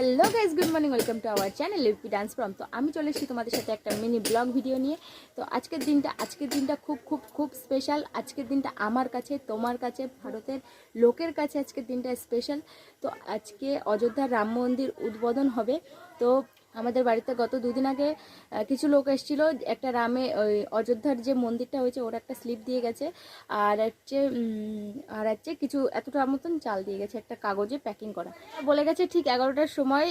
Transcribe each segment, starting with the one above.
Hello guys good morning welcome to our channel Lipi dance from তো আমি চলে এসেছি তোমাদের সাথে একটা মিনি ব্লগ ভিডিও নিয়ে। তো আজকের দিনটা আজকের দিনটা খুব খুব খুব স্পেশাল আজকের দিনটা আমার কাছে, তোমার কাছে, ভারতের লোকের কাছে আজকের দিনটা স্পেশাল তো আজকে অযোধ্যার রাম মন্দির উদ্বোধন হবে। তো আমাদের বাড়িতে গত দুদিন আগে কিছু লোক এসেছিল। একটা রামে ওই অযোধ্যার যে মন্দিরটা হয়েছে, ওর একটা স্লিপ দিয়ে গেছে। আর হচ্ছে আর হচ্ছে কিছু এতটা মতন চাল দিয়ে গেছে, একটা কাগজে প্যাকিং করা। বলে গেছে ঠিক এগারোটার সময়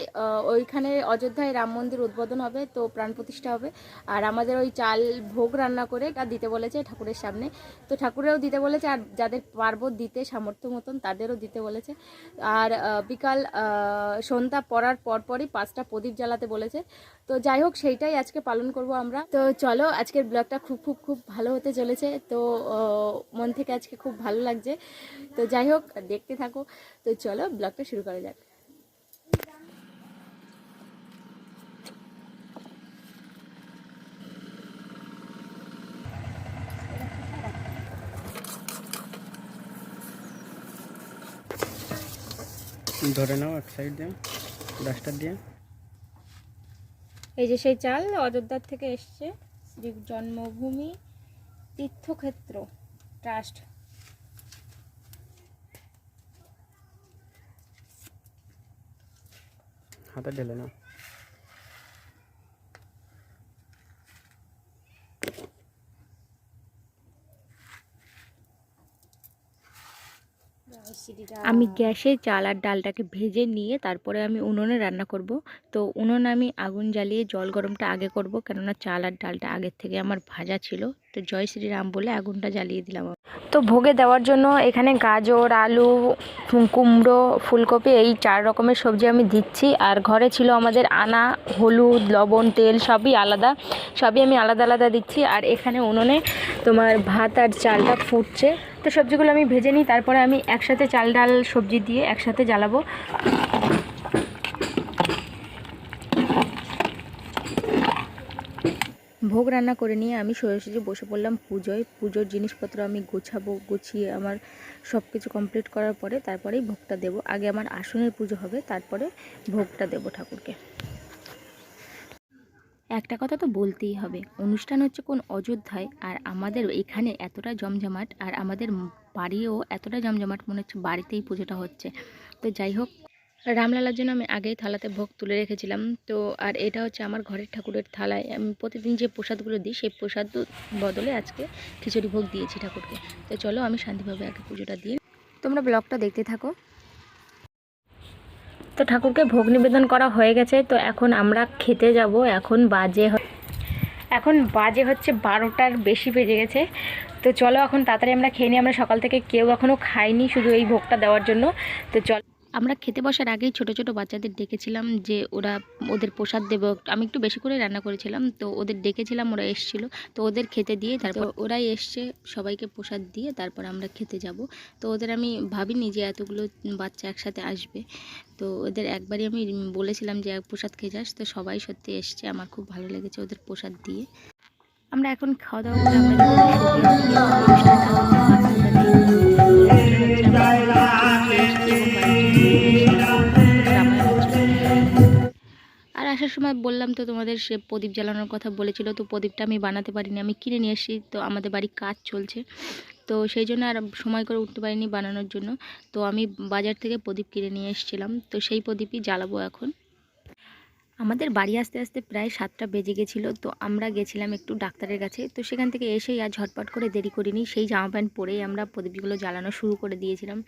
ওইখানে অযোধ্যায় রাম মন্দির উদ্বোধন হবে, তো প্রাণ প্রতিষ্ঠা হবে। আর আমাদের ওই চাল ভোগ রান্না করে তা দিতে বলেছে ঠাকুরের সামনে। তো ঠাকুরেও দিতে বলেছে, আর যাদের পারব দিতে, সামর্থ্য মতন, তাদেরও দিতে বলেছে। আর বিকাল সন্ধ্যা পড়ার পরপরই পাঁচটা প্রদীপ জ্বালাতে বলেছে। তো যাই হোক, সেইটাই আজকে পালন করব আমরা। তো চলো, আজকের ব্লগটা খুব খুব খুব ভালো হতে চলেছে। তো মন থেকে আজকে খুব ভালো লাগছে। তো যাই হোক, দেখতে থাকো। তো চলো ব্লগটা শুরু করা যাক। ধরে নাও এক সাইড দিয়ে ডাস্টার দিয়ে। এই যে সেই চাল অযোধ্যার থেকে এসছে শ্রী জন্মভূমি তীর্থক্ষেত্র ট্রাস্ট। হাতে ঢেলে নাও। আমি গ্যাসে চাল আর ডালটাকে ভেজে নিয়ে তারপরে আমি উনুনে রান্না করব। তো উনুন আমি আগুন জ্বালিয়ে জল গরমটা আগে করব কেননা চাল আর ডালটা আগের থেকে আমার ভাজা ছিল। তো জয় শ্রীরাম বলে আগুনটা জ্বালিয়ে দিলাম তো ভোগে দেওয়ার জন্য এখানে গাজর আলু কুমড়ো ফুলকপি এই চার রকমের সবজি আমি দিচ্ছি। আর ঘরে ছিল আমাদের আনা হলুদ লবণ তেল সবই আলাদা সবই আমি আলাদা আলাদা দিচ্ছি। আর এখানে উনুনে তোমার ভাত আর চালটা ফুটছে। তো সবজিগুলো আমি ভেজে নিই, তারপরে আমি একসাথে চাল, ডাল, সবজি দিয়ে একসাথে জ্বালাবো। ভোগ রান্না করে নিয়ে আমি সোজা সোজাসুজি বসে পড়লাম পুজোয়। পুজোর জিনিসপত্র আমি গোছাবো, গুছিয়ে আমার সব কিছু কমপ্লিট করার পরে তারপরেই ভোগটা দেব। আগে আমার আসনের পুজো হবে, তারপরে ভোগটা দেব ঠাকুরকে। একটা কথা তো বলতেই হবে। অনুষ্ঠান হচ্ছে কোন অযোধ্যায় আর আমাদের এখানে এতটা জমজমাট আর আমাদের বাড়িও এতটা জমজমাট মনে হচ্ছে বাড়িতেই পুজোটা হচ্ছে। তো যাই হোক, রামলালার জন্য আমি আগেই থালাতে ভোগ তুলে রেখেছিলাম। তো আর এটা হচ্ছে আমার ঘরের ঠাকুরের থালায়। আমি প্রতিদিন যে প্রসাদগুলো দিই, সেই প্রসাদ বদলে আজকে খিচুড়ি ভোগ দিয়েছি ঠাকুরকে। তো চলো আমি শান্তিভাবে আগে পুজোটা দিই। তোমরা ব্লগটা দেখতে থাকো। তো ঠাকুরকে ভোগ নিবেদন করা হয়ে গেছে, তো এখন আমরা খেতে যাব। এখন বাজে এখন বাজে হচ্ছে বারোটার বেশি বেজে গেছে। তো চলো এখন তাড়াতাড়ি আমরা খেয়ে নিই, আমরা সকাল থেকে কেউ এখনও খাইনি শুধু এই ভোগটা দেওয়ার জন্য। তো চল আমরা খেতে বসার আগেই ছোট ছোট বাচ্চাদের ডেকেছিলাম যে ওরা ওদের প্রসাদ দেবে। আমি একটু বেশি করে রান্না করেছিলাম তো ওদের ডেকেছিলাম ওরা এসেছিল। তো ওদের খেতে দিয়ে তারপর ওরাই এসছে সবাইকে প্রসাদ দিয়ে তারপর আমরা খেতে যাব। তো ওদের আমি ভাবিনি যে এতগুলো বাচ্চা একসাথে আসবে। তো ওদের একবারই আমি বলেছিলাম যে প্রসাদ খেয়ে যাস তো সবাই সত্যি এসছে আমার খুব ভালো লেগেছে ওদের প্রসাদ দিয়ে। আমরা এখন খাওয়া দাওয়া করে আমরা আসার সময় বললাম তো তোমাদের সে প্রদীপ জ্বালানোর কথা বলেছিল, তো প্রদীপটা আমি বানাতে পারিনি, আমি কিনে নিয়ে এসেছি, তো আমাদের বাড়ি কাজ চলছে। তো সেই জন্য আর সময় করে উঠতে পারিনি বানানোর জন্য, তো আমি বাজার থেকে প্রদীপ কিনে নিয়ে এসেছিলাম, তো সেই প্রদীপই জ্বালাবো এখন। আমাদের বাড়ি আসতে আসতে প্রায় সাতটা বেজে গেছিল, তো আমরা গেছিলাম একটু ডাক্তারের কাছে, তো সেখান থেকে এসেই আর ঝটপট করে দেরি করিনি, সেই জামা প্যান্ট পরেই আমরা প্রদীপগুলো জ্বালানো শুরু করে দিয়েছিলাম।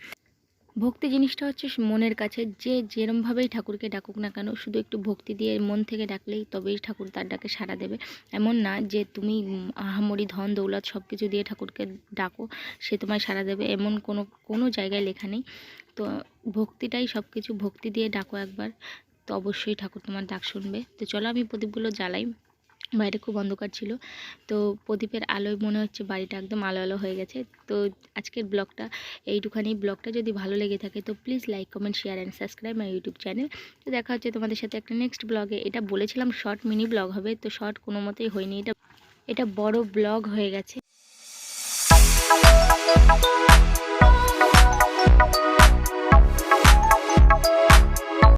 ভক্তি জিনিসটা হচ্ছে মনের কাছে। যে যেরমভাবেই ঠাকুরকে ডাকুক না কেন, শুধু একটু ভক্তি দিয়ে মন থেকে ডাকলেই তবেই ঠাকুর তার ডাকে সাড়া দেবে। এমন না যে তুমি আহামরি, ধন, দৌলত সব কিছু দিয়ে ঠাকুরকে ডাকো, সে তোমায় সাড়া দেবে। এমন কোনো কোনো জায়গায় লেখা নেই। তো ভক্তিটাই সব কিছু ভক্তি দিয়ে ডাকো একবার, তো অবশ্যই ঠাকুর তোমার ডাক শুনবে। তো চলো আমি প্রদীপগুলো জ্বালাই। বাইরে খুব অন্ধকার ছিল। তো প্রদীপের আলোয় মনে হচ্ছে বাড়িটা একদম আলো আলো হয়ে গেছে। তো আজকের ব্লগটা, এইটুখানি। ব্লগটা যদি ভালো লেগে থাকে, তো please like comment share and subscribe my YouTube channel তো দেখা হচ্ছে তোমাদের সাথে একটা নেক্সট ব্লগে এটা বলেছিলাম শর্ট মিনি ব্লগ হবে, তো শর্ট কোনো মতেই হয়নি। এটা এটা বড় ব্লগ হয়ে গেছে।